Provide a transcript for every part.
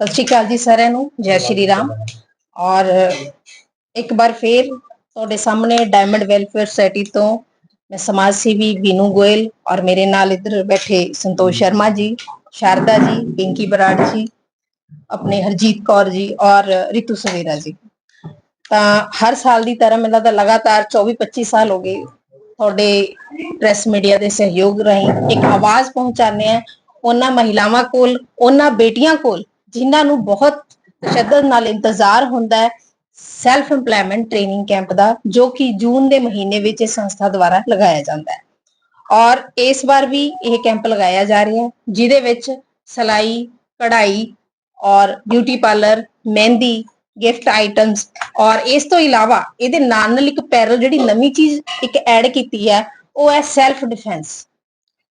ਸਤਿ ਸ਼੍ਰੀ ਅਕਾਲ ਜੀ ਸਾਰਿਆਂ ਨੂੰ ਜੈ ਸ਼੍ਰੀ ਰਾਮ। ਔਰ ਇੱਕ ਵਾਰ ਫੇਰ ਤੁਹਾਡੇ ਸਾਹਮਣੇ ਡਾਇਮੰਡ ਵੈਲਫੇਅਰ ਸੋਸਾਇਟੀ ਤੋਂ ਮੈਂ ਸਮਾਜ ਸੇਵੀ ਬੀਨੂ ਗੋਇਲ ਔਰ ਮੇਰੇ ਨਾਲ ਇੱਧਰ ਬੈਠੇ ਸੰਤੋਸ਼ ਸ਼ਰਮਾ ਜੀ ਸ਼ਾਰਦਾ ਜੀ ਪਿੰਕੀ ਬਰਾੜ ਜੀ ਆਪਣੇ ਹਰਜੀਤ ਕੌਰ ਜੀ ਔਰ ਰਿਤੂ ਸਵੇਰਾ ਜੀ। ਤਾਂ ਹਰ ਸਾਲ ਦੀ ਤਰ੍ਹਾਂ ਮੈਨੂੰ ਲੱਗਦਾ ਲਗਾਤਾਰ 24 25 ਸਾਲ ਹੋ ਗਏ ਤੁਹਾਡੇ ਪ੍ਰੈਸ ਮੀਡੀਆ ਦੇ ਸਹਿਯੋਗ ਰਾਹੀਂ ਇੱਕ ਆਵਾਜ਼ ਪਹੁੰਚਾਉਂਦੇ ਆ ਉਹਨਾਂ ਮਹਿਲਾਵਾਂ ਕੋਲ ਉਹਨਾਂ ਬੇਟੀਆਂ ਕੋਲ ਜਿਨ੍ਹਾਂ ਨੂੰ ਬਹੁਤ ਤਸ਼ੱਦਦ ਨਾਲ ਇੰਤਜ਼ਾਰ ਹੁੰਦਾ ਹੈ ਸੈਲਫ ਏਮਪਲੋਇਮੈਂਟ ਟ੍ਰੇਨਿੰਗ ਕੈਂਪ ਦਾ, ਜੋ ਕਿ ਜੂਨ ਦੇ ਮਹੀਨੇ ਵਿੱਚ ਇਸ ਸੰਸਥਾ ਦੁਆਰਾ ਲਗਾਇਆ ਜਾਂਦਾ ਹੈ। ਔਰ ਇਸ ਵਾਰ ਵੀ ਇਹ ਕੈਂਪ ਲਗਾਇਆ ਜਾ ਰਿਹਾ ਹੈ, ਜਿਹਦੇ ਵਿੱਚ ਸਲਾਈ, ਕਢਾਈ ਔਰ beauty parlour mehndi gift items ਔਰ ਇਸ ਤੋਂ ਇਲਾਵਾ ਇਹਦੇ ਨਾਲ ਨਾਲ ਇੱਕ ਪੈਰਲ ਜਿਹੜੀ ਨਵੀਂ ਚੀਜ਼ ਇੱਕ ਐਡ ਕੀਤੀ ਹੈ, ਉਹ ਹੈ ਸੈਲਫ ਡਿਫੈਂਸ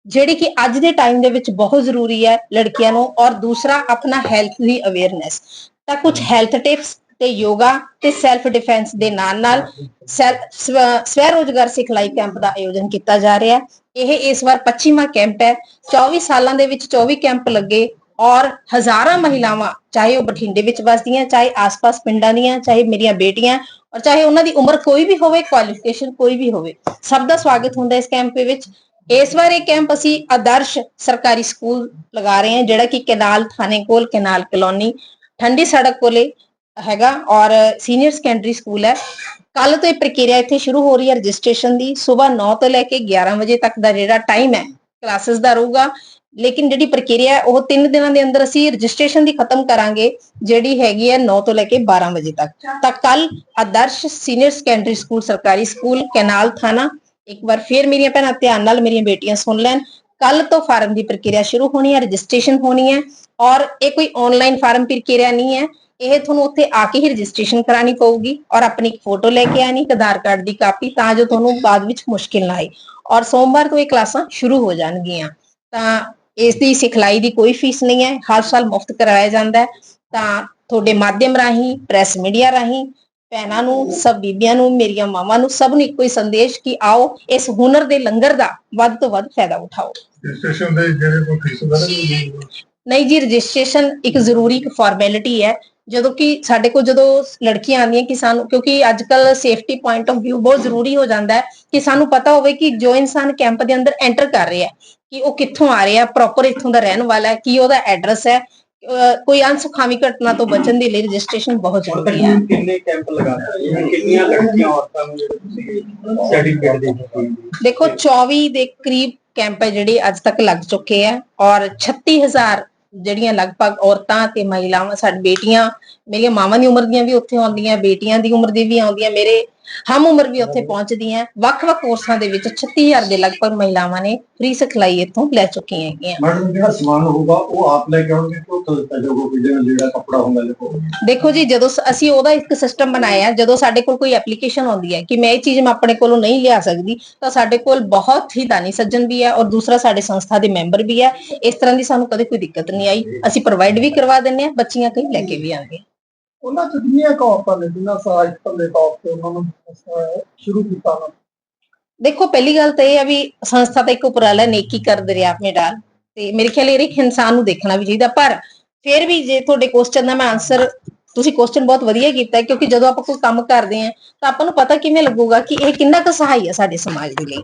ਜਿਹੜੀ ਕਿ ਅੱਜ ਦੇ ਟਾਈਮ ਦੇ ਵਿੱਚ ਬਹੁਤ ਜ਼ਰੂਰੀ ਹੈ ਲੜਕੀਆਂ ਨੂੰ ਔਰ ਦੂਸਰਾ ਆਪਣਾ ਹੈਲਥ ਦੀ ਅਵੇਅਰਨੈਸ ਤਾਂ ਕੁਝ ਹੈਲਥ ਟਿਪਸ ਤੇ ਯੋਗਾ ਤੇ ਸੈਲਫ ਡਿਫੈਂਸ ਦੇ ਨਾਲ ਨਾਲ ਸਵੈ ਰੋਜ਼ਗਾਰ ਸਿਖਲਾਈ ਕੈਂਪ ਦਾ ਆਯੋਜਨ ਕੀਤਾ ਜਾ ਰਿਹਾ ਹੈ। ਇਹ ਇਸ ਵਾਰ 25ਵਾਂ ਕੈਂਪ ਹੈ। 24 ਸਾਲਾਂ ਦੇ ਵਿੱਚ 24 ਕੈਂਪ ਲੱਗੇ ਔਰ ਹਜ਼ਾਰਾਂ ਮਹਿਲਾਵਾਂ, ਚਾਹੇ ਉਹ ਬਠਿੰਡੇ ਵਿੱਚ ਵਸਦੀਆਂ, ਚਾਹੇ ਆਸ-ਪਾਸ ਪਿੰਡਾਂ ਦੀਆਂ, ਚਾਹੇ ਮੇਰੀਆਂ ਬੇਟੀਆਂ ਔਰ ਚਾਹੇ ਉਹਨਾਂ ਦੀ ਉਮਰ ਕੋਈ ਵੀ ਹੋਵੇ ਕੁਆਲੀਫਿਕੇਸ਼ਨ ਕੋਈ ਵੀ ਹੋਵੇ, ਸਭ ਦਾ ਸਵਾਗਤ ਹੁੰਦਾ ਇਸ ਕੈਂਪ ਦੇ ਵਿੱਚ। ਇਸ ਵਾਰ ਇਹ ਕੈਂਪ ਅਸੀਂ ਆਦਰਸ਼ ਸਰਕਾਰੀ ਸਕੂਲ ਲਗਾ ਰਹੇ ਹਾਂ, ਜਿਹੜਾ ਕਿ ਕਨਾਲ ਥਾਣੇ ਕੋਲ, ਕਨਾਲ ਕਲੋਨੀ, ਠੰਡੀ ਸੜਕ ਕੋਲੇ ਹੈਗਾ ਔਰ ਸੀਨੀਅਰ ਸੈਕੰਡਰੀ ਸਕੂਲ ਹੈ। ਕੱਲ ਤੋਂ ਇਹ ਪ੍ਰਕਿਰਿਆ ਇੱਥੇ ਸ਼ੁਰੂ ਹੋ ਰਹੀ ਹੈ ਰਜਿਸਟ੍ਰੇਸ਼ਨ ਦੀ। ਸਵੇਰ 9 ਤੋਂ ਲੈ ਕੇ 11 ਵਜੇ ਤੱਕ ਦਾ ਜਿਹੜਾ ਟਾਈਮ ਹੈ ਕਲਾਸਿਸ ਦਾ ਰਹੂਗਾ। ਲੇਕਿਨ ਜਿਹੜੀ ਪ੍ਰਕਿਰਿਆ ਉਹ 3 ਦਿਨਾਂ ਦੇ ਅੰਦਰ ਅਸੀਂ ਰਜਿਸਟ੍ਰੇਸ਼ਨ ਦੀ ਖਤਮ ਕਰਾਂਗੇ, ਜਿਹੜੀ ਹੈਗੀ ਹੈ 9 ਤੋਂ ਲੈ ਕੇ 12 ਵਜੇ ਤੱਕ। ਤਾਂ ਕੱਲ ਆਦਰਸ਼ ਸੀਨੀਅਰ ਸੈਕੰਡਰੀ ਸਕੂਲ ਸਰਕਾਰੀ ਸਕੂਲ ਕਨਾਲ ਥਾਣਾ ਇੱਕ ਵਾਰ ਫੇਰ ਮੇਰੀਆਂ ਭੈਣਾਂ ਧਿਆਨ ਨਾਲ ਮੇਰੀਆਂ ਬੇਟੀਆਂ ਸੁਣ ਲੈਣ। ਕੱਲ ਤੋਂ ਫਾਰਮ ਦੀ ਪ੍ਰਕਿਰਿਆ ਸ਼ੁਰੂ ਹੋਣੀ ਹੈ, ਰਜਿਸਟ੍ਰੇਸ਼ਨ ਹੋਣੀ ਹੈ ਔਰ ਇਹ ਕੋਈ ਆਨਲਾਈਨ ਫਾਰਮ ਪ੍ਰਕਿਰਿਆ ਨਹੀਂ ਹੈ। ਇਹ ਤੁਹਾਨੂੰ ਉੱਥੇ ਆ ਕੇ ਹੀ ਰਜਿਸਟ੍ਰੇਸ਼ਨ ਕਰਾਣੀ ਪਊਗੀ ਔਰ ਆਪਣੀ ਇੱਕ ਫੋਟੋ ਲੈ ਕੇ ਆਣੀ ਆਧਾਰ ਕਾਰਡ ਦੀ ਕਾਪੀ ਤਾਂ ਜੋ ਤੁਹਾਨੂੰ ਬਾਅਦ ਵਿੱਚ ਮੁਸ਼ਕਿਲ ਨਾ ਆਏ। ਔਰ ਸੋਮਵਾਰ ਤੋਂ ਇਹ ਕਲਾਸਾਂ ਸ਼ੁਰੂ ਹੋ ਜਾਣਗੀਆਂ। ਤਾਂ ਇਸ ਦੀ ਸਿਖਲਾਈ ਦੀ ਕੋਈ ਫੀਸ ਨਹੀਂ ਹੈ। ਹਰ ਸਾਲ ਮੁਫਤ ਕਰਾਇਆ ਜਾਂਦਾ ਹੈ। ਤਾਂ ਤੁਹਾਡੇ ਮਾਧਿਅਮ ਰਾਹੀਂ, ਪ੍ਰੈਸ ਮੀਡੀਆ ਰਾਹੀਂ ਭੈਣਾਂ ਨੂੰ ਸਭ ਬੀਬੀਆਂ ਨੂੰ ਮੇਰੀਆਂ ਮਾਵਾਂ ਨੂੰ ਸਭ ਨੂੰ ਇੱਕੋ ਹੀ ਸੰਦੇਸ਼ ਕਿ ਆਓ ਇਸ ਹੁਨਰ ਦੇ ਲੰਗਰ ਦਾ ਵੱਧ ਤੋਂ ਵੱਧ ਫਾਇਦਾ ਉਠਾਓ। ਰਜਿਸਟ੍ਰੇਸ਼ਨ ਦੇ ਜਿਹੜੇ ਕੋਈ ਫੀਸ ਵਗੈਰਾ ਨਹੀਂ ਨਹੀਂ ਜੀ ਰਜਿਸਟ੍ਰੇਸ਼ਨ ਇੱਕ ਜ਼ਰੂਰੀ ਇੱਕ ਫਾਰਮੈਲਿਟੀ ਹੈ। ਜਦੋਂ ਕਿ ਸਾਡੇ ਕੋਲ ਜਦੋਂ ਲੜਕੀਆਂ ਆਉਂਦੀਆਂ ਕਿ ਸਾਨੂੰ ਕਿਉਂਕਿ ਅੱਜ ਕੱਲ ਸੇਫਟੀ ਪੁਆਇੰਟ ਆਫ View ਬਹੁਤ ਜ਼ਰੂਰੀ ਹੋ ਜਾਂਦਾ ਹੈ ਕਿ ਸਾਨੂੰ ਪਤਾ ਹੋਵੇ ਕਿ ਜੋ ਇਨਸਾਨ ਕੈਂਪ ਦੇ ਅੰਦਰ ਐਂਟਰ ਕਰ ਰਿਹਾ ਹੈ ਕਿ ਉਹ ਕਿੱਥੋਂ ਆ ਰਿਹਾ ਪ੍ਰੋਪਰ ਇੱਥੋਂ ਦਾ ਰਹਿਣ ਵਾਲਾ ਹੈ ਕੀ ਉਹਦਾ ਐਡਰੈਸ ਹੈ ਕੋਈ ਅਨਸੁਖਾਵੀ ਘਟਨਾ ਤੋਂ ਬਚਣ ਦੇ ਲਈ ਰਜਿਸਟ੍ਰੇਸ਼ਨ ਬਹੁਤ ਜ਼ਰੂਰੀ ਹੈ। ਕਿੰਨੇ ਕੈਂਪ ਲਗਾਤੇ ਹੈ ਕਿੰਨੀਆਂ ਲੜਕੀਆਂ ਔਰਤਾਂ ਨੂੰ ਜਿਹੜੇ ਤੁਸੀਂ ਸਰਟੀਫਿਕੇਟ ਦੇ ਦਿੱਤੇ ਦੇਖੋ 24 ਦੇ ਕਰੀਬ ਕੈਂਪ ਹੈ ਜਿਹੜੇ ਅੱਜ ਤੱਕ ਲੱਗ ਚੁੱਕੇ ਆ ਔਰ 36000 ਜਿਹੜੀਆਂ ਲਗਭਗ ਔਰਤਾਂ ਤੇ ਮਹਿਲਾਵਾਂ ਸਾਡੀ ਬੇਟੀਆਂ ਮੇਰੀਆਂ ਮਾਵਾਂ ਦੀ ਉਮਰ ਦੀਆਂ ਵੀ ਉੱਥੇ ਆਉਂਦੀਆਂ ਬੇਟੀਆਂ ਦੀ ਉਮਰ ਦੀ ਵੀ ਆਉਂਦੀਆਂ ਮੇਰੇ ਹਮ ਉਮਰ ਵੀ ਉੱਥੇ ਪਹੁੰਚਦੀਆਂ। ਵੱਖ-ਵੱਖ ਕੋਰਸਾਂ ਦੇ ਵਿੱਚ 36000 ਦੇ ਲਗਭਗ ਮਹਿਲਾਵਾਂ ਨੇ ਫ੍ਰੀ ਸਿਖਲਾਈ ਇੱਥੋਂ ਲੈ ਚੁੱਕੀਆਂ ਹੈਗੀਆਂ। ਮੈਡਮ ਜਿਹੜਾ ਸਮਾਨ ਹੋਊਗਾ ਉਹ ਆਪ ਲੈ ਕੇ ਆਉਣਗੇ ਕਿ ਉੱਥੋਂ ਦਿੱਤਾ ਜਾਊਗਾ ਕੋਈ ਜਿਹੜਾ ਜਿਹੜਾ ਕੱਪੜਾ ਹੁੰਦਾ ਦੇਖੋ ਦੇਖੋ ਜੀ ਜਦੋਂ ਸ- ਅਸੀਂ ਉਹਦਾ ਇੱਕ ਸਿਸਟਮ ਬਣਾਇਆ ਜਦੋਂ ਸਾਡੇ ਕੋਲ ਕੋਈ ਐਪਲੀਕੇਸ਼ਨ ਆਉਂਦੀ ਹੈ ਕਿ ਮੈਂ ਇਹ ਚੀਜ਼ ਮੈਂ ਆਪਣੇ ਕੋਲੋਂ ਨਹੀਂ ਲਿਆ ਸਕਦੀ ਤਾਂ ਸਾਡੇ ਕੋਲ ਬਹੁਤ ਹੀ ਦਾਨੀ ਸੱਜਣ ਵੀ ਹੈ ਔਰ ਦੂਸਰਾ ਸਾਡੇ ਸੰਸਥਾ ਦੇ ਮੈਂਬਰ ਵੀ ਹੈ। ਇਸ ਤਰ੍ਹਾਂ ਦੀ ਸਾਨੂੰ ਕਦੇ ਕੋਈ ਦਿੱਕਤ ਨਹੀਂ ਆਈ। ਅਸੀਂ ਪ੍ਰੋਵਾਈਡ ਵੀ ਕਰਵਾ ਦਿੰਨੇ ਆ ਬੱਚੀਆਂ ਕਈ ਲੈ ਕੇ ਵੀ ਆਉਂਦੀਆਂ। ਉਹਨਾਂ ਚ ਦੁਨੀਆ ਕੌਰਤਾਂ ਨੇ ਜਿਨ੍ਹਾਂ ਸਹਾਇਤਾ ਦੇ ਤੌਰ ਤੇ ਉਹਨਾਂ ਨੂੰ ਸ਼ੁਰੂ ਕੀਤਾ ਨਾ। ਦੇਖੋ ਪਹਿਲੀ ਗੱਲ ਤਾਂ ਇਹ ਹੈ ਵੀ ਸੰਸਥਾ ਦਾ ਇੱਕ ਉਪਰਾਲਾ ਨੇਕੀ ਕਰ ਦਰਿਆ ਮੇ ਡਾਲ ਤੇ ਮੇਰੇ ਖਿਆਲ ਇਹ ਇੱਕ ਇਨਸਾਨ ਨੂੰ ਦੇਖਣਾ ਵੀ ਚਾਹੀਦਾ। ਪਰ ਫਿਰ ਵੀ ਜੇ ਤੁਹਾਡੇ ਕੁਐਸਚਨ ਦਾ ਮੈਂ ਆਨਸਰ ਤੁਸੀਂ ਕੁਐਸਚਨ ਬਹੁਤ ਵਧੀਆ ਕੀਤਾ ਕਿਉਂਕਿ ਜਦੋਂ ਆਪਾਂ ਕੋਈ ਕੰਮ ਕਰਦੇ ਹਾਂ ਤਾਂ ਆਪਾਂ ਨੂੰ ਪਤਾ ਕਿਵੇਂ ਲੱਗੂਗਾ ਕਿ ਇਹ ਕਿੰਨਾ ਕੁ ਸਹਾਈ ਹੈ ਸਾਡੇ ਸਮਾਜ ਦੇ ਲਈ।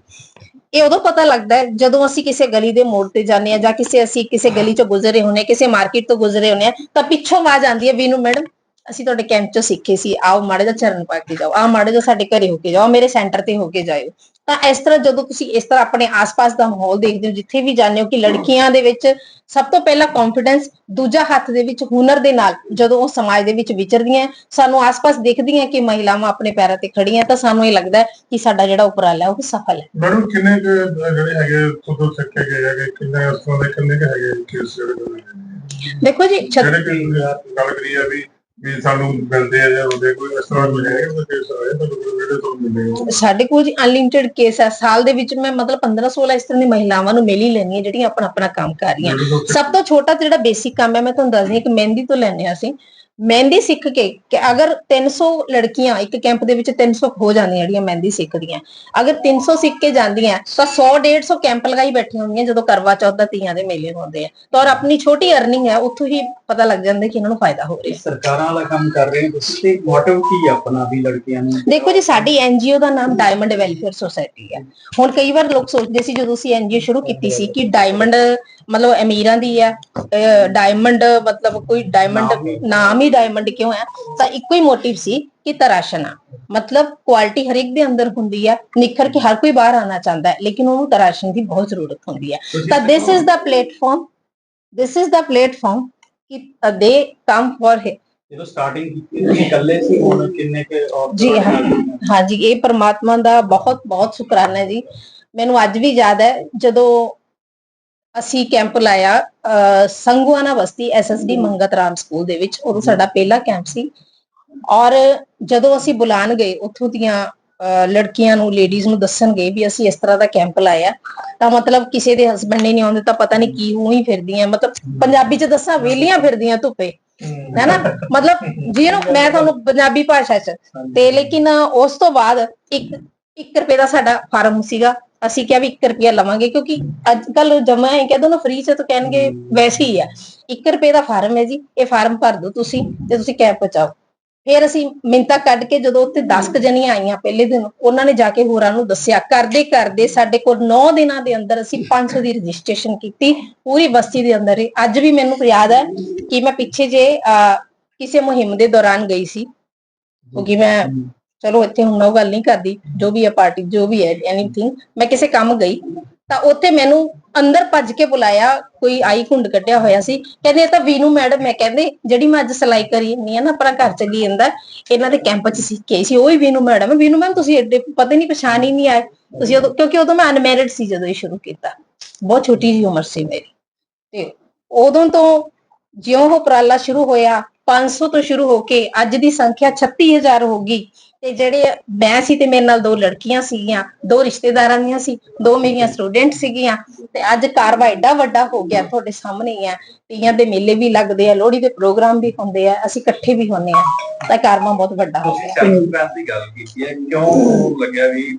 ਇਹ ਉਦੋਂ ਪਤਾ ਲੱਗਦਾ ਹੈ ਜਦੋਂ ਅਸੀਂ ਕਿਸੇ ਗਲੀ ਦੇ ਮੋੜ ਤੇ ਜਾਂਦੇ ਆ ਜਾਂ ਕਿਸੇ ਅਸੀਂ ਕਿਸੇ ਗਲੀ ਚੋਂ ਗੁਜ਼ਰੇ ਹੁੰਨੇ ਹਾਂ, ਕਿਸੇ ਮਾਰਕੀਟ ਤੋਂ ਗੁਜ਼ਰੇ ਹੁੰਨੇ ਆ ਤਾਂ ਪਿੱਛੋਂ ਆਵਾਜ਼ ਆਉਂਦੀ ਹੈ ਵੀਨੂ ਮੈਡਮ ਅਸੀਂ ਤੁਹਾਡੇ ਕੈਂਪ ਚੋਂ ਸਿੱਖੇ ਸੀ ਆਓ ਮਾੜੇ ਜਿਹਾ ਚਰਨ ਪਾ ਕੇ ਜਾਓ ਆਹ ਮਾੜੇ ਜਿਹਾ ਸਾਡੇ ਘਰੇ ਹੋ ਕੇ ਜਾਓ ਮੇਰੇ ਸੈਂਟਰ ਤੇ ਹੋ ਕੇ ਜਾਇਓ ਤਾਂ ਇਸ ਤਰ੍ਹਾਂ ਜਦੋਂ ਤੁਸੀਂ ਇਸ ਤਰ੍ਹਾਂ ਆਪਣੇ ਆਸ-ਪਾਸ ਦਾ ਮਾਹੌਲ ਦੇਖਦੇ ਹੋ ਜਿੱਥੇ ਵੀ ਜਾਂਦੇ ਹੋ ਕਿ ਲੜਕੀਆਂ ਦੇ ਵਿੱਚ ਸਭ ਤੋਂ ਪਹਿਲਾਂ ਕੌਨਫੀਡੈਂਸ ਦੂਜਾ ਹੱਥ ਦੇ ਵਿੱਚ ਹੁਨਰ ਦੇ ਨਾਲ ਜਦੋਂ ਉਹ ਸਮਾਜ ਦੇ ਵਿੱਚ ਵਿਚਰਦੀਆਂ ਸਾਨੂੰ ਆਸ-ਪਾਸ ਦਿਖਦੀਆਂ ਕਿ ਮਹਿਲਾਵਾਂ ਆਪਣੇ ਪੈਰਾਂ ਤੇ ਖੜੀਆਂ ਤਾਂ ਸਾਨੂੰ ਇਹ ਲੱਗਦਾ ਕਿ ਸਾਡਾ ਜਿਹੜਾ ਉਪਰਾਲਾ ਉਹ ਸਫਲ ਹੈ ਮੈਡਮ ਕਿੰਨੇ ਕੁ ਜਿਹੜੇ ਹੈਗੇ ਤੋਂ ਸਿੱਖੇ ਗਏ ਹੈਗੇ ਕਿੰਨੇ ਉਸ ਤਰ੍ਹਾਂ ਦੇ ਕਿੰਨੇ ਕੁ ਹੈਗੇ ਕੇਸ ਜਿਹੜੇ ਹੋਏ ਨੇ? ਦੇਖੋ ਜੀ ਗੱਲ ਕਰੀ ਆ ਵੀ ਵੀ ਸਾਨੂੰ ਮਿਲਦੇ ਆ ਜਾਂ ਉਹਦੇ ਕੋਈ ਇਸ ਤਰ੍ਹਾਂ ਹੈਗਾ ਕੋਈ ਕੇਸ ਆਏ ਤਾਂ ਕੋਈ ਜਿਹੜੇ ਤੁਹਾਨੂੰ ਮਿਲੇ ਹੋ ਸਾਡੇ ਕੋਲ ਜੀ ਅਨਲਿਮਿਟਿਡ ਕੇਸ ਹੈ ਸਾਲ ਦੇ ਵਿੱਚ ਮੈਂ ਮਤਲਬ 15 16 ਇਸ ਤਰ੍ਹਾਂ ਦੀ ਮਹਿਲਾਵਾਂ ਨੂੰ ਮਿਲ ਹੀ ਲੈਣੀ ਹੈ ਜਿਹੜੀਆਂ ਆਪਣਾ ਆਪਣਾ ਕੰਮ ਕਰ ਰਹੀਆਂ। ਸਭ ਤੋਂ ਛੋਟਾ ਤੇ ਜਿਹੜਾ ਬੇਸਿਕ ਕੰਮ ਹੈ ਮੈਂ ਤੁਹਾਨੂੰ ਦੱਸਦੀ ਹਾਂ ਕਿ ਮਹਿੰਦੀ ਤੋਂ ਲੈਣੇ ਆ ਅਸੀਂ। ਮਹਿੰਦੀ ਸਿੱਖ ਕੇ ਕਿ ਅਗਰ 300 ਲੜਕੀਆਂ ਇੱਕ ਕੈਂਪ ਦੇ ਵਿੱਚ 300 ਹੋ ਜਾਂਦੀਆਂ ਜਿਹੜੀਆਂ ਮਹਿੰਦੀ ਸਿੱਖਦੀਆਂ। ਅਗਰ 300 ਸਿੱਖ ਕੇ ਜਾਂਦੀਆਂ ਤਾਂ 100 150 ਕੈਂਪ ਲਗਾਈ ਬੈਠੀਆਂ ਹੁੰਦੀਆਂ ਜਦੋਂ ਕਰਵਾ ਚੌਥ ਦਾ ਤੀਆਂ ਦੇ ਮੇਲੇ ਹੁੰਦੇ ਆ। ਤਾਂ ਔਰ ਆਪਣੀ ਛੋਟੀ ਅਰਨਿੰਗ ਹੈ ਉੱਥੋਂ ਹੀ ਪਤਾ ਲੱਗ ਜਾਂਦਾ ਕਿ ਇਹਨਾਂ ਨੂੰ ਫਾਇਦਾ ਹੋ ਰਿਹਾ। ਸਰਕਾਰਾਂ ਵਾਲਾ ਕੰਮ ਕਰ ਰਹੇ ਹੋ ਤੁਸੀਂ? ਤੇ ਮੋਟਿਵ ਕੀ ਹੈ ਆਪਣਾ ਵੀ ਲੜਕੀਆਂ ਨੂੰ? ਦੇਖੋ ਜੀ ਸਾਡੀ ਐਨਜੀਓ ਦਾ ਨਾਮ ਡਾਇਮੰਡ ਵੈਲਫੇਅਰ ਸੁਸਾਇਟੀ ਹੈ ਹੁਣ ਕਈ ਵਾਰ ਲੋਕ ਸੋਚਦੇ ਸੀ ਜਦੋਂ ਅਸੀਂ ਐਨਜੀਓ ਸ਼ੁਰੂ ਕੀਤੀ ਸੀ ਕਿ ਡਾਇਮੰਡ ਮਤਲਬ ਅਮੀਰਾਂ ਦੀ ਹੈ ਡਾਇਮੰਡ ਮਤਲਬ ਕੋਈ ਡਾਇਮੰਡ ਨਾਮ ਹੀ। ਡਾਇਮੰਡ ਕਿਉਂ ਹੈ ਤਾਂ ਇੱਕੋ ਹੀ ਮੋਟਿਵ ਸੀ ਕਿ ਤਰਾਸ਼ਨਾ ਮਤਲਬ ਕੁਆਲਿਟੀ ਹਰ ਇੱਕ ਦੇ ਅੰਦਰ ਹੁੰਦੀ ਹੈ ਨਿਖਰ ਕੇ ਹਰ ਕੋਈ ਬਾਹਰ ਆਣਾ ਚਾਹੁੰਦਾ ਹੈ ਲੇਕਿਨ ਉਹਨੂੰ ਤਰਾਸ਼ਣ ਦੀ ਬਹੁਤ ਜ਼ਰੂਰਤ ਹੁੰਦੀ ਹੈ ਤਾਂ this is the platform this is the platform ਕਿ ਦੇ ਕਮ ਫॉर ਜਦੋਂ ਸਟਾਰਟਿੰਗ ਕੀਤੀ ਇਕੱਲੇ ਸੀ ਹੁਣ ਕਿੰਨੇ ਕੇ ਔਰ ਜੀ ਹਾਂ ਹਾਂਜੀ ਇਹ ਪ੍ਰਮਾਤਮਾ ਦਾ ਬਹੁਤ ਬਹੁਤ ਸ਼ੁਕਰਾਨਾ ਹੈ ਜੀ। ਮੈਨੂੰ ਅੱਜ ਵੀ ਯਾਦ ਹੈ ਜਦੋਂ ਅਸੀਂ ਕੈਂਪ ਲਾਇਆ ਸੰਗਵਾਨਾ ਬਸਤੀ ਐਸਐਸਡੀ ਮੰਗਤ ਰਾਮ ਸਕੂਲ ਦੇ ਵਿੱਚ ਉਦੋਂ ਸਾਡਾ ਪਹਿਲਾ ਕੈਂਪ ਸੀ। ਔਰ ਜਦੋਂ ਅਸੀਂ ਬੁਲਾਣ ਗਏ ਉੱਥੋਂ ਦੀਆਂ ਲੜਕੀਆਂ ਨੂੰ ਲੇਡੀਜ਼ ਨੂੰ ਦੱਸਣ ਗਏ ਵੀ ਅਸੀਂ ਇਸ ਤਰ੍ਹਾਂ ਦਾ ਕੈਂਪ ਲਾਇਆ। ਤਾਂ ਮਤਲਬ ਕਿਸੇ ਦੇ ਹਸਬੰਡ ਨੇ ਨਹੀਂ ਆਉਂਦੇ ਤਾਂ ਪਤਾ ਨਹੀਂ ਕੀ ਹੋਈ ਫਿਰਦੀਆਂ। ਮਤਲਬ ਪੰਜਾਬੀ ਚ ਦੱਸਾਂ ਵੇਲੀਆਂ ਫਿਰਦੀਆਂ ਧੁੱਪੇ। ਹੈਨਾ? ਮਤਲਬ ਜਿਹਨੂੰ ਮੈਂ ਤੁਹਾਨੂੰ ਪੰਜਾਬੀ ਭਾਸ਼ਾ ਚ ਤੇ ਲੇਕਿਨ ਉਸ ਤੋਂ ਬਾਅਦ ਇੱਕ 1 ਰੁਪਏ ਦਾ ਸਾਡਾ ਫਾਰਮ ਸੀਗਾ। ਅਸੀਂ ਕਿਹਾ ਵੀ 1 ਰੁਪਿਆ ਲਵਾਂਗੇ ਕਿਉਂਕਿ ਅੱਜ ਕੱਲ ਜਮਾ ਹੈ ਕਹਿ ਦੋ ਨਾ ਫ੍ਰੀ ਚ ਤਾਂ ਕਹਿਣਗੇ ਵੈਸੇ ਹੀ ਆ। 1 ਰੁਪਏ ਦਾ ਫਾਰਮ ਹੈ ਜੀ ਇਹ ਫਾਰਮ ਭਰ ਦਿਓ ਤੁਸੀਂ ਤੇ ਤੁਸੀਂ ਕੈਂਪ ਪਹੁੰਚਾਓ ਫਿਰ ਅਸੀਂ ਮਿੰਤਾ ਕੱਢ ਕੇ ਜਦੋਂ ਉੱਥੇ 10 ਕ ਜਣੀਆਂ ਆਈਆਂ ਪਹਿਲੇ ਦਿਨ ਉਹਨਾਂ ਨੇ ਜਾ ਕੇ ਹੋਰਾਂ ਨੂੰ ਦੱਸਿਆ ਕਰਦੇ ਕਰਦੇ ਸਾਡੇ ਕੋਲ 9 ਦਿਨਾਂ ਦੇ ਅੰਦਰ ਅਸੀਂ 500 ਦੀ ਰਜਿਸਟ੍ਰੇਸ਼ਨ ਕੀਤੀ ਪੂਰੀ ਬਸਤੀ ਦੇ ਅੰਦਰ ਅੱਜ ਵੀ ਮੈਨੂੰ ਯਾਦ ਹੈ ਕਿ ਮੈਂ ਪਿੱਛੇ ਜੇ ਅਹ, ਕਿਸੇ ਮੁਹਿੰਮ ਦੇ ਦੌਰਾਨ ਗਈ ਸੀ। ਕਿਉਂਕਿ ਮੈਂ ਚਲੋ ਇੱਥੇ ਹੁਣ ਉਹ ਗੱਲ ਨਹੀਂ ਕਰਦੀ ਜੋ ਵੀ ਹੈ ਪਾਰਟੀ ਜੋ ਵੀ ਹੈ ਐਨੀਥਿੰਗ ਮੈਂ ਕਿਸੇ ਕੰਮ ਗਈ। ਤਾਂ ਉੱਥੇ ਮੈਨੂੰ ਅੰਦਰ ਭੱਜ ਕੇ ਬੁਲਾਇਆ, ਕੋਈ ਆਈ ਘੁੰਡ ਕੱਢਿਆ ਹੋਇਆ ਸੀ। ਕਹਿੰਦੇ, ਇਹ ਤਾਂ ਵੀਨੂ ਮੈਡਮ ਮੈਂ ਕਹਿੰਦੇ, ਜਿਹੜੀ ਮੈਂ ਅੱਜ ਸਿਲਾਈ ਕਰੀ ਨਹੀਂ ਆ ਨਾ, ਆਪਣਾ ਘਰ ਚੱਲੀ ਜਾਂਦਾ ਇਹਨਾਂ ਦੇ ਕੈਂਪ 'ਚ ਸਿੱਖ ਕੇ ਸੀ ਉਹ ਹੀ ਵੀਨੂ ਮੈਡਮ ਵੀਨੂ ਮੈਮ, ਤੁਸੀਂ ਐਡੇ ਪਤਾ ਨਹੀਂ ਪਛਾਣ ਹੀ ਨਹੀਂ ਆਏ। ਤੁਸੀਂ ਉਦੋਂ, ਕਿਉਂਕਿ ਉਦੋਂ ਮੈਂ ਅਨਮੈਰਿਡ ਸੀ ਜਦੋਂ ਇਹ ਸ਼ੁਰੂ ਕੀਤਾ। ਬਹੁਤ ਛੋਟੀ ਜਿਹੀ ਉਮਰ ਸੀ ਮੇਰੀ। ਤੇ ਉਦੋਂ ਤੋਂ ਜਿਉਂ ਉਹ ਉਪਰਾਲਾ ਸ਼ੁਰੂ ਹੋਇਆ 500 ਤੋਂ ਸ਼ੁਰੂ ਹੋ ਕੇ ਅੱਜ ਦੀ ਸੰਖਿਆ 36000 ਹੋ ਗਈ। ਤੇ ਜਿਹੜੇ ਮੈਂ ਸੀ ਤੇ ਮੇਰੇ ਨਾਲ ਦੋ ਲੜਕੀਆਂ ਸੀਗੀਆਂ ਦੋ ਰਿਸ਼ਤੇਦਾਰਾਂ ਦੀਆਂ ਸੀ ਦੋ ਮੇਰੀਆਂ ਸਟੂਡੈਂਟ ਸੀਗੀਆਂ ਤੇ ਅੱਜ ਕਾਰਵਾ ਐਡਾ ਵੱਡਾ ਹੋ ਗਿਆ ਤੁਹਾਡੇ ਸਾਹਮਣੇ ਹੀ ਆ ਤੀਆਂ ਦੇ ਮੇਲੇ ਵੀ ਲੱਗਦੇ ਆ ਲੋਹੜੀ ਦੇ ਪ੍ਰੋਗਰਾਮ ਵੀ ਹੁੰਦੇ ਆ ਅਸੀਂ ਇਕੱਠੇ ਵੀ ਹੁੰਨੇ ਆ। ਤਾਂ ਕਾਰਵਾ ਬਹੁਤ ਵੱਡਾ ਹੋ ਗਿਆ। ਸੈਲਫ ਦੀ ਗੱਲ ਕੀਤੀ ਹੈ ਕਿਉਂ ਲੱਗਿਆ ਵੀ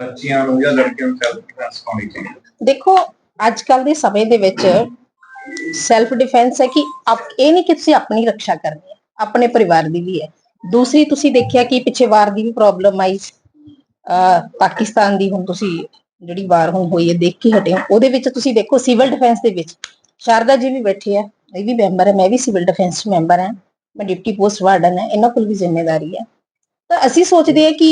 ਬੱਚੀਆਂ ਨੂੰ ਜਾਂ ਲੜਕੀਆਂ ਨੂੰ ਸੈਲਫ ਡਿਫੈਂਸ ਸਿਖਾਉਣੀ ਚਾਹੀਦੀ ਦੇਖੋ ਅੱਜ ਕੱਲ ਦੇ ਸਮੇਂ ਦੇ ਵਿੱਚ ਸੈਲਫ ਡਿਫੈਂਸ ਹੈ ਕਿ ਆਪ ਇਹ ਨਹੀਂ ਕਿ ਤੁਸੀਂ ਆਪਣੀ ਰੱਖਿਆ ਕਰਨੀ ਹੈ ਆਪਣੇ ਪਰਿਵਾਰ ਦੀ ਵੀ ਹੈ। ਦੂਸਰੀ ਤੁਸੀਂ ਦੇਖਿਆ ਕਿ ਪਿੱਛੇ ਵਾਰ ਦੀ ਵੀ ਪ੍ਰੋਬਲਮ ਆਈ। ਅਹ ਪਾਕਿਸਤਾਨ ਦੀ ਹੁਣ ਤੁਸੀਂ ਜਿਹੜੀ ਵਾਰ ਹੁਣ ਹੋਈ ਹੈ, ਦੇਖ ਕੇ ਹਟੇ ਹੋ। ਉਹਦੇ ਵਿੱਚ ਤੁਸੀਂ ਦੇਖੋ ਸਿਵਲ ਡਿਫੈਂਸ ਦੇ ਵਿੱਚ ਸ਼ਾਰਦਾ ਜੀ ਵੀ ਬੈਠੇ ਆ, ਇਹ ਵੀ ਮੈਂਬਰ ਹੈ ਮੈਂ ਵੀ ਸਿਵਲ ਡਿਫੈਂਸ ਮੈਂਬਰ ਹਾਂ ਮੈਂ ਡਿਪਟੀ ਪੋਸਟ ਵਾਰਡਨ ਹੈ ਇਹਨਾਂ ਕੋਲ ਵੀ ਜ਼ਿੰਮੇਵਾਰੀ ਹੈ ਤਾਂ ਅਸੀਂ ਸੋਚਦੇ ਹਾਂ ਕਿ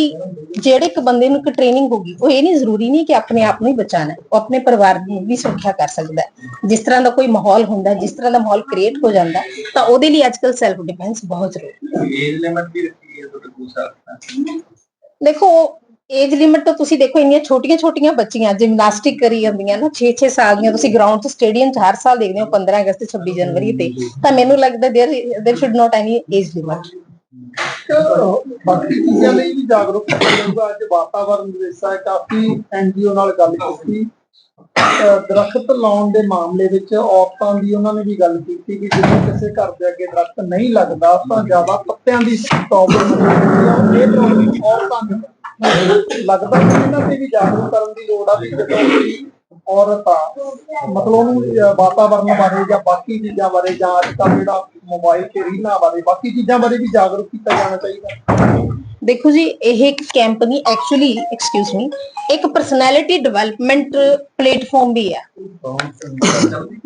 ਜਿਹੜੇ ਇੱਕ ਬੰਦੇ ਨੂੰ ਇੱਕ ਟ੍ਰੇਨਿੰਗ ਹੋਗੀ ਉਹ ਇਹ ਨਹੀਂ ਜ਼ਰੂਰੀ ਨਹੀਂ ਕਿ ਆਪਣੇ ਆਪ ਨੂੰ ਹੀ ਬਚਾਣਾ ਹੈ ਉਹ ਆਪਣੇ ਪਰਿਵਾਰ ਦੀ ਵੀ ਸੁਰੱਖਿਆ ਕਰ ਸਕਦਾ ਹੈ ਜਿਸ ਤਰ੍ਹਾਂ ਦਾ ਕੋਈ ਮਾਹੌਲ ਹੁੰਦਾ ਹੈ, ਜਿਸ ਤਰ੍ਹਾਂ ਦਾ ਮਾਹੌਲ ਕ੍ਰੀਏਟ ਹੋ ਜਾਂਦਾ ਹੈ, ਤਾਂ ਉਹਦੇ ਲਈ ਅੱਜਕੱਲ ਸੈਲਫ ਡਿਫੈਂਸ ਬਹੁਤ ਜ਼ਰੂਰੀ ਹੈ ਏਜ ਲਿਮਟ ਵੀ ਰੱਖੀ ਹੈ ਤੁਹਾਡੇ ਕੋਲ ਸੈਲਫ ਦੇਖੋ ਏਜ ਲਿਮਿਟ ਤਾਂ ਤੁਸੀਂ ਦੇਖੋ ਇੰਨੀਆਂ ਛੋਟੀਆਂ ਛੋਟੀਆਂ ਬੱਚੀਆਂ ਜਿਮਨਾਸਟਿਕ ਕਰੀ ਜਾਂਦੀਆਂ ਨਾ 6-6 ਸਾਲ ਦੀਆਂ ਤੁਸੀਂ ਗਰਾਊਂਡ 'ਚ ਸਟੇਡੀਅਮ 'ਚ ਹਰ ਸਾਲ ਦੇਖਦੇ ਹੋ 15 ਅਗਸਤ 26 ਜਨਵਰੀ ਤੇ ਤਾਂ ਮੈਨੂੰ ਲੱਗਦਾ there there should not any age limit ਬਾਕੀ ਚੀਜ਼ਾਂ ਲਈ ਵੀ ਜਾਗਰੂਕ ਕੀਤਾ ਅੱਜ ਵਾਤਾਵਰਣ ਦਿਵਸ ਕਾਫੀ ਐਨਜੀਓ ਨਾਲ ਗੱਲ ਕੀਤੀ। ਦਰਖਤ ਲਾਉਣ ਦੇ ਮਾਮਲੇ ਵਿੱਚ ਔਰਤਾਂ ਦੀ ਉਹਨਾਂ ਨੇ ਵੀ ਗੱਲ ਕੀਤੀ ਕਿ ਜਦੋਂ ਕਿਸੇ ਘਰ ਦੇ ਅੱਗੇ ਦਰਖਤ ਨਹੀਂ ਲੱਗਦਾ, ਤਾਂ ਜ਼ਿਆਦਾ ਪੱਤਿਆਂ ਦੀ ਪ੍ਰੋਬਲਮ ਹੁੰਦੀ ਹੈ। ਇਹ ਪ੍ਰੋਬਲਮ ਔਰਤਾਂ ਨੂੰ ਲੱਗਦਾ ਕਿ ਇਹਨਾਂ ਤੇ ਵੀ ਜਾਗਰੂਕ ਕਰਨ ਦੀ ਲੋੜ ਆ, ਵੀ ਜਦੋਂ ਔਰਤ ਮਤਲਬ ਉਹਨੂੰ ਅਹ ਬਾਰੇ ਜਾਂ ਬਾਕੀ ਚੀਜ਼ਾਂ ਬਾਰੇ ਜਾਂ ਅੱਜ ਕੱਲ੍ਹ ਜਿਹੜਾ ਮੋਬਾਈਲ ਤੇ ਰੀਲਾਂ ਬਾਰੇ, ਬਾਕੀ ਚੀਜ਼ਾਂ ਬਾਰੇ ਵੀ ਜਾਗਰੂਕ ਕੀਤਾ ਜਾਣਾ ਚਾਹੀਦਾ। ਦੇਖੋ ਜੀ, ਇਹ ਇੱਕ ਕੈਂਪ ਨਹੀਂ ਐਕਚੁਅਲੀ ਐਕਸਕਿਊਜ਼ ਮੀ ਇੱਕ ਪਰਸਨੈਲਿਟੀ ਡਿਵੈਲਪਮੈਂਟ ਪਲੇਟਫਾਰਮ ਵੀ ਹੈ।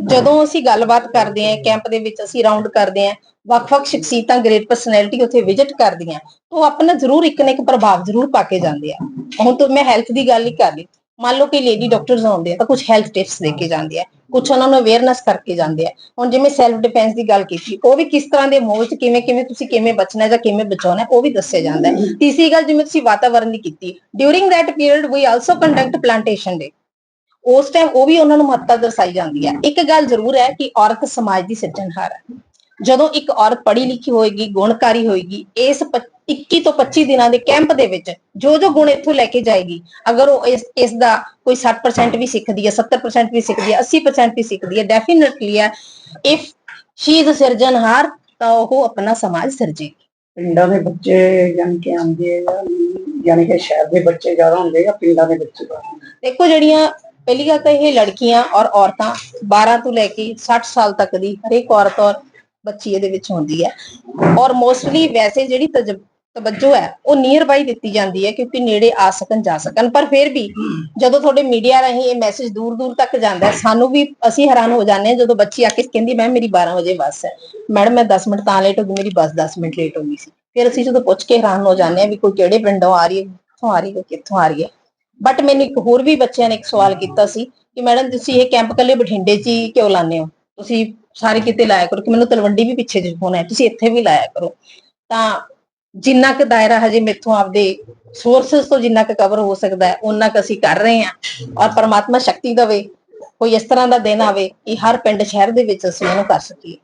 ਜਦੋਂ ਅਸੀਂ ਗੱਲਬਾਤ ਕਰਦੇ ਹਾਂ ਕੈਂਪ ਦੇ ਵਿੱਚ ਅਸੀਂ ਰਾਉਂਡ ਕਰਦੇ ਹਾਂ, ਵੱਖ-ਵੱਖ ਸ਼ਖਸੀਅਤਾਂ ਗ੍ਰੇਟ ਪਰਸਨੈਲਿਟੀ ਉੱਥੇ ਵਿਜ਼ਿਟ ਕਰਦੀਆਂ, ਤਾਂ ਉਹ ਆਪਣਾ ਜ਼ਰੂਰ ਇੱਕ ਨਾ ਇੱਕ ਪ੍ਰਭਾਵ ਜ਼ਰੂਰ ਪਾ ਕੇ ਜਾਂਦੇ ਆ। ਹੁਣ ਤਾਂ ਮੈਂ ਹੈਲਥ ਦੀ ਗੱਲ ਹੀ ਕਰ ਲਈ। ਮੰਨ ਲਓ ਕਿ ਲੇਡੀ ਡਾਕਟਰਸ ਆਉਂਦੇ ਆ ਤਾਂ ਕੁਝ ਹੈਲਥ ਟਿਪਸ ਦੇ ਕੇ ਜਾਂਦੇ ਆ ਕੁਝ ਉਹਨਾਂ ਨੂੰ ਅਵੇਅਰਨੈਸ ਕਰਕੇ ਜਾਂਦੇ ਆ। ਹੁਣ ਜਿਵੇਂ ਸੈਲਫ ਡਿਫੈਂਸ ਦੀ ਗੱਲ ਕੀਤੀ, ਉਹ ਵੀ ਕਿਸ ਤਰ੍ਹਾਂ ਦੇ ਮੋਹ ਚ ਕਿਵੇਂ ਕਿਵੇਂ ਤੁਸੀਂ ਕਿਵੇਂ ਬਚਣਾ ਜਾਂ ਕਿਵੇਂ ਬਚਾਉਣਾ ਉਹ ਵੀ ਦੱਸਿਆ ਜਾਂਦਾ ਹੈ। ਤੀਸਰੀ ਗੱਲ ਜਿਵੇਂ ਤੁਸੀਂ ਵਾਤਾਵਰਣ ਦੀ ਕੀਤੀ during that period we also conduct plantation day ਉਸ ਟਾਈਮ ਉਹ ਵੀ ਉਹਨਾਂ ਨੂੰ ਮਹੱਤਤਾ ਦਰਸਾਈ ਜਾਂਦੀ ਹੈ। ਇੱਕ ਗੱਲ ਜ਼ਰੂਰ ਹੈ ਕਿ ਔਰਤ ਸਮਾਜ ਦੀ ਸਿਰਜਣਹਾਰ ਹੈ। ਜਦੋਂ ਇੱਕ ਔਰਤ ਪੜ੍ਹੀ ਲਿਖੀ ਹੋਏਗੀ, ਗੁਣਕਾਰੀ ਹੋਏਗੀ, ਇਸ 21 ਤੋਂ 25 ਦਿਨਾਂ ਦੇ ਕੈਂਪ ਦੇ ਵਿੱਚ ਜੋ ਜੋ ਗੁਣ ਇੱਥੋਂ ਲੈ ਕੇ ਜਾਏਗੀ ਅਗਰ ਉਹ ਇਸ ਇਸ ਦਾ ਕੋਈ 60% ਵੀ ਸਿੱਖਦੀ ਹੈ 70% ਵੀ ਸਿੱਖਦੀ ਹੈ 80% ਵੀ ਸਿੱਖਦੀ ਹੈ ਡੈਫੀਨਿਟਲੀ ਹੈ ਇਫ ਸ਼ੀ ਇਜ਼ ਸਿਰਜਣਹਾਰ ਤਾਂ ਉਹ ਆਪਣਾ ਸਮਾਜ ਸਿਰਜੇ ਪਿੰਡਾਂ ਦੇ ਬੱਚੇ ਯਾਨੀ ਕਿ ਆਉਂਦੇ ਆ ਯਾਨੀ ਕਿ ਸ਼ਹਿਰ ਦੇ ਬੱਚੇ ਜ਼ਿਆਦਾ ਹੁੰਦੇ ਆ ਪਿੰਡਾਂ ਦੇ ਬੱਚੇ? ਦੇਖੋ ਜਿਹੜੀਆਂ ਪਹਿਲੀ ਗੱਲ ਤਾਂ ਇਹ ਲੜਕੀਆਂ ਔਰ ਔਰਤਾਂ 12 ਤੋਂ ਲੈ ਕੇ 60 ਸਾਲ ਤੱਕ ਦੀ ਹਰੇਕ ਔਰਤ ਔਰ ਬੱਚੀ ਇਹਦੇ ਵਿੱਚ ਹੁੰਦੀ ਹੈ ਔਰ ਮੋਸਟਲੀ ਵੈਸੇ ਜਿਹੜੀ ਤਵੱਜੋ ਹੈ, ਉਹ ਨੀਅਰ ਬਾਈ ਦਿੱਤੀ ਜਾਂਦੀ ਹੈ ਕਿਉਂਕਿ ਨੇੜੇ ਆ ਸਕਣ, ਜਾ ਸਕਣ। ਪਰ ਫਿਰ ਵੀ ਜਦੋਂ ਤੁਹਾਡੇ ਮੀਡੀਆ ਰਾਹੀਂ ਇਹ ਮੈਸੇਜ ਦੂਰ ਦੂਰ ਤੱਕ ਜਾਂਦਾ ਹੈ, ਸਾਨੂੰ ਵੀ ਅਸੀਂ ਹੈਰਾਨ ਹੋ ਜਾਂਦੇ ਹਾਂ ਜਦੋਂ ਬੱਚੀ ਆ ਕੇ ਕਹਿੰਦੀ ਮੈਂ ਮੇਰੀ 12 ਵਜੇ ਬੱਸ ਹੈ। ਮੈਡਮ, ਮੈਂ 10 ਮਿੰਟ ਤਾਂ ਲੇਟ ਹੋ ਗਈ, ਮੇਰੀ ਬੱਸ 10 ਮਿੰਟ ਲੇਟ ਹੋ ਗਈ ਸੀ। ਫਿਰ ਅਸੀਂ ਜਦੋਂ ਪੁੱਛ ਕੇ ਹੈਰਾਨ ਹੋ ਜਾਂਦੇ ਹਾਂ ਵੀ ਕੋਈ ਕਿਹੜੇ ਪਿੰਡੋਂ ਆ ਰਹੀ ਹੈ, ਕਿੱਥੋਂ ਆ ਰਹੀ ਹੈ, ਕਿੱਥੋਂ ਆ ਰਹੀ ਹੈ। ਬਟ ਮੈਨੂੰ ਇੱਕ ਹੋਰ ਵੀ ਬੱਚਿਆਂ ਨੇ ਇੱਕ ਸਵਾਲ ਕੀਤਾ ਸੀ ਕਿ ਮੈਡਮ, ਤੁਸੀਂ ਇਹ ਕੈਂਪ ਕੱਲੇ ਬਠਿੰਡੇ 'ਚ ਹੀ ਕਿਉਂ ਲਾਉਂਦੇ ਹੋ? ਤੁਸੀਂ ਸਾਰੇ ਕਿਤੇ ਲਾਇਆ ਕਰੋ ਕਿ ਮੈਨੂੰ ਤਲਵੰਡੀ ਵੀ ਪਿੱਛੇ ਜਿਹੇ ਹੋਣਾ ਹੈ, ਤੁਸੀਂ ਇੱਥੇ ਵੀ ਲਾਇਆ ਕਰੋ। ਤਾਂ ਜਿੰਨਾ ਕੁ ਦਾਇਰਾ ਹਜੇ ਮੇਥੋਂ ਆਪਦੇ ਸੋਰਸਸ ਤੋਂ ਜਿੰਨਾ ਕੁ ਕਵਰ ਹੋ ਸਕਦਾ ਹੈ ਉਹਨਾਂ ਕੁ ਅਸੀਂ ਕਰ ਰਹੇ ਹਾਂ। ਔਰ ਪਰਮਾਤਮਾ ਸ਼ਕਤੀ ਦੇਵੇ, ਕੋਈ ਇਸ ਤਰ੍ਹਾਂ ਦਾ ਦਿਨ ਆਵੇ ਕਿ ਹਰ ਪਿੰਡ ਸ਼ਹਿਰ ਦੇ ਵਿੱਚ ਅਸੀਂ ਉਹਨੂੰ ਕਰ ਸਕੀਏ।